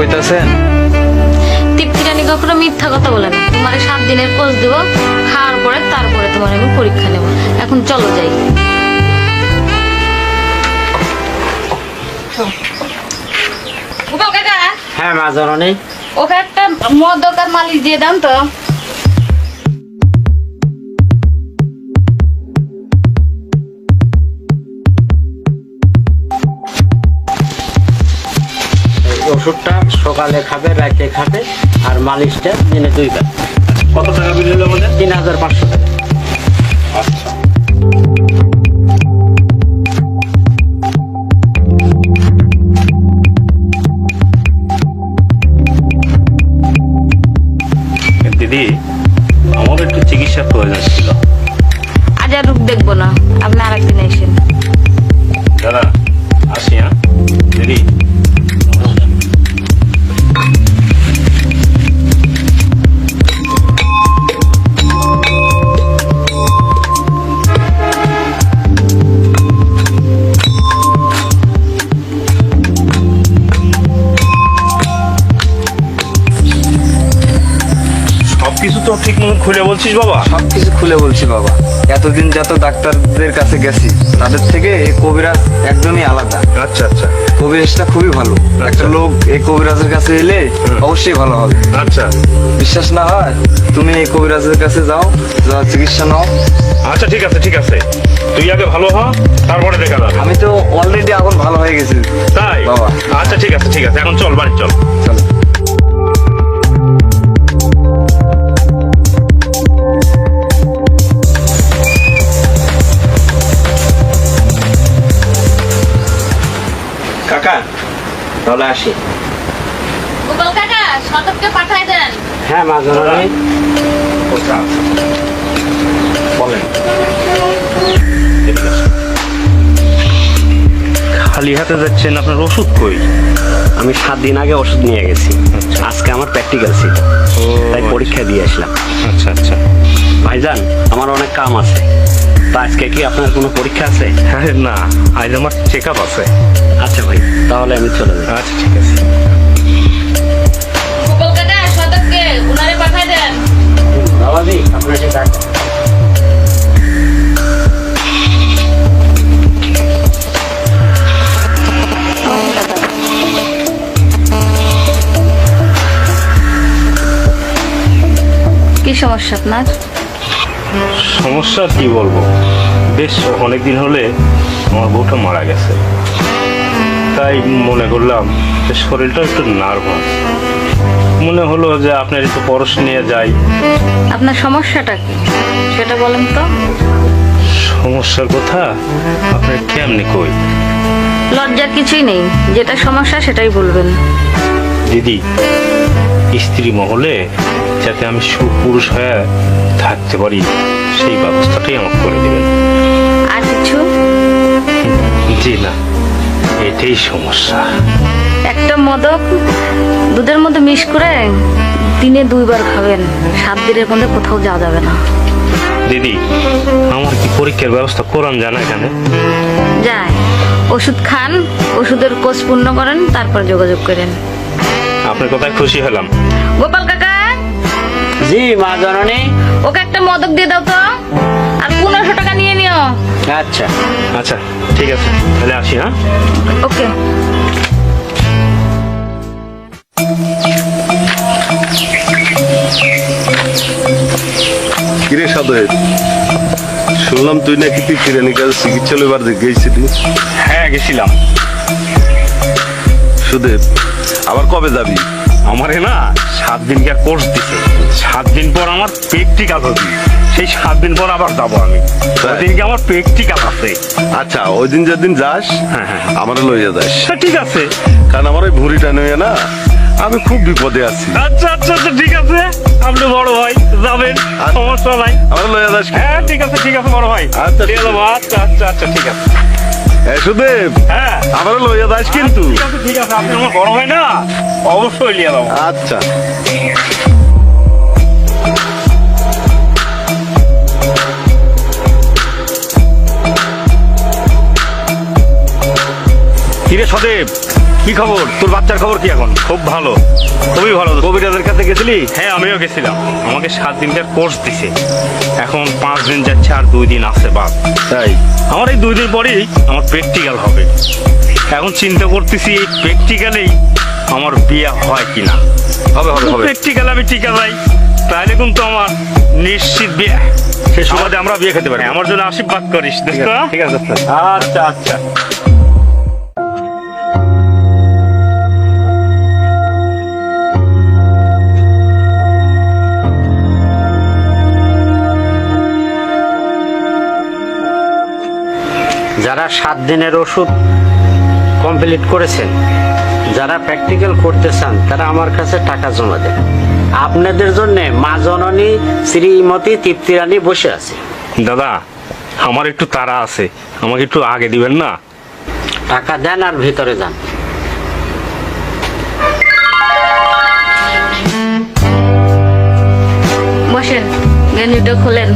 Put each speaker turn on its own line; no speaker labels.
কইতাছেন
তৃপ্তিরানী কখনো মিথ্যা কথা বলে না। তোমার সাত দিনের কোর্স দেবো খাওয়ার পরে তারপরে তোমার আমি পরীক্ষা নেব। এখন চলো যাই।
হ্যাঁ মা জননী।
ওকে একটা মদ দোকান মালিক দিয়ে দাম তো।
ওষুধটা সকালে খাবে রাতে খাবে আর মালিশটা দিনে দুইবার।
কত টাকা বিল হলো আমাদের?
তিন হাজার পাঁচশো টাকা।
আচ্ছা। দিদি আমার একটু চিকিৎসার প্রয়োজন ছিল।
আজ আর রূপ দেখব না আপনি আরেকদিন এসেন।
দাদা আসি হ্যাঁ? দিদি সবকিছু তো ঠিক মতো খুলে বলছিস বাবা।
সবকিছু খুলে বলছি বাবা। এতদিন যত ডাক্তারদের কাছে গেছি তাদের থেকে এই কবিরাজ একদমই আলাদা।
আচ্ছা আচ্ছা।
কবিরাজটা খুবই ভালো। একটা লোক এই কবিরাজের কাছে এলে অবশ্যই ভালো হবে।
আচ্ছা।
বিশ্বাস না হয় তুমি এই কবিরাজের কাছে যাও যা চিকিৎসা নাও।
আচ্ছা ঠিক আছে ঠিক আছে। তুই আগে ভালো হ তারপরে দেখা যাবে।
আমি তো অলরেডি এখন ভালো হয়ে গেছি।
তাই?
বাবা।
আচ্ছা ঠিক আছে ঠিক আছে। এখন চল বাড়ি চল।
চলো।
তাহলে আসি।
গোপাল কাকা শতককে পাঠাই দেন।
হ্যাঁ মা জননী
বলেন। খালি হাতে যাচ্ছেন আপনার ওষুধ কই?
আমি সাত দিন আগে ওষুধ নিয়ে গেছি। আজকে আমার প্র্যাকটিক্যাল ছিল। তাই পরীক্ষা দিয়ে আসলাম।
আচ্ছা আচ্ছা।
ভাইজান আমার অনেক কাম আছে। তা আজকে কি আপনার কোনো পরীক্ষা আছে?
হ্যাঁ না। আজ আমার চেক আপ আছে।
আচ্ছা ভাই তাহলে আমি চলে যাই।
আচ্ছা ঠিক আছে।
বাবাজি আপনাকে
কি সমস্যা আপনার?
সমস্যা কি বলব? বেশ অনেক দিন হলে আমার বউটা মারা গেছে। তাই মনে করলাম যে শরীরটা একটু নার্ভাস। মনে হলো যে আপনার একটু পরশ নিয়ে যাই।
আপনার সমস্যাটা কি? সেটা বলেন তো।
সমস্যার কথা আপনার কেমনি কই?
লজ্জার কিছুই নেই। যেটা সমস্যা সেটাই বলবেন।
দিদি স্ত্রী মহলে যাতে আমি সুপুরুষ হয়ে থাকতে পারি সেই ব্যবস্থাটাই আমাকে করে দেবেন।
আর কিছু?
জি না। এটাই সমস্যা।
একটা মদক দুধের মধ্যে মিশ করে দিনে দুইবার খাবেন। সাত দিনের মধ্যে কোথাও যাওয়া যাবে না।
দিদি আমার কি পরীক্ষার ব্যবস্থা কোরআন জানা এখানে?
যায়। ওষুধ খান ওষুধের কোর্স পূর্ণ করেন তারপর যোগাযোগ করেন।
আপনার কথায় খুশি হলাম।
গোপাল কাকা?
জি মা জননী।
ওকে একটা মদক দিয়ে দাও তো। আর পনেরোশো
আচ্ছা।
আচ্ছা ঠিক আছে তাহলে আসি হ্যাঁ?
ওকে।
কিরে সাদে শুনলাম তুই নাকি তুই চিকিৎসা গেছিলি।
হ্যাঁ গেছিলাম।
সুদেব আবার কবে যাবি?
আমারে না সাত দিনকার কোর্স দিছে। সাত দিন পর আমার প্র্যাকটিক্যাল হবে। সেই সাত দিন পর আবার যাব আমি।
তাই?
ওদিনকে আমার প্র্যাকটিক্যাল আছে।
আচ্ছা ওই দিন যেদিন যাস
হ্যাঁ, হ্যাঁ।
আমার লইয়া যাস।
তা ঠিক আছে।
কারণ আমার ওই ভুঁড়িটা নইয়া না আমি খুব বিপদে আছি।
আচ্ছা আচ্ছা আচ্ছা ঠিক আছে। আপনি বড় ভাই যাবেন
আচ্ছা।
সমস্যা নাই।
আমার লইয়া যাস।
হ্যাঁ ঠিক আছে ঠিক আছে বড় ভাই।
আচ্ছা,
আচ্ছা আচ্ছা আচ্ছা ঠিক আছে।
সুদেব
হ্যাঁ।
আমার লইয়া দাস কিন্তু।
ঠিক আছে আপনি আমার বড় হয় না অবশ্যই নিয়ে দাও।
আচ্ছা।
কিরে সদেব কি
খবর? তোর বাচ্চার খবর কি এখন?
খুব ভালো। খুবই ভালো
কবিরাজের কাছে গেছিলি?
হ্যাঁ আমিও গেছিলাম। আমাকে সাত দিনকার কোর্স দিছে। এখন পাঁচ দিন যাচ্ছে আর দুই দিন আছে বাদ।
তাই?
আমার এই দুই দিন পরেই আমার প্র্যাকটিক্যাল হবে। এখন চিন্তা করতেছি এই প্র্যাকটিক্যালেই আমার বিয়ে হয় কিনা।
হবে হবে হবে।
প্র্যাকটিক্যাল আমি টিকা যাই তাহলে কিন্তু আমার নিশ্চিত বিয়ে।
সে সুবাদে আমরা বিয়ে খেতে পারি
হ্যাঁ, আমার জন্য আশীর্বাদ করিস
ঠিক আছে।
আচ্ছা আচ্ছা।
সাত দিনের ওষুধ কমপ্লিট করেছেন। যারা প্র্যাকটিক্যাল করতে চান তারা আমার কাছে টাকা জমা দেন। আপনাদের জন্য মা জননী শ্রীমতী তৃপ্তিরানী বসে আছে।
দাদা আমার একটু তাড়া আছে। আমাকে একটু আগে দিবেন না?
টাকা দেন আর ভিতরে যান।
বসেন গেঞ্জিটা খোলেন।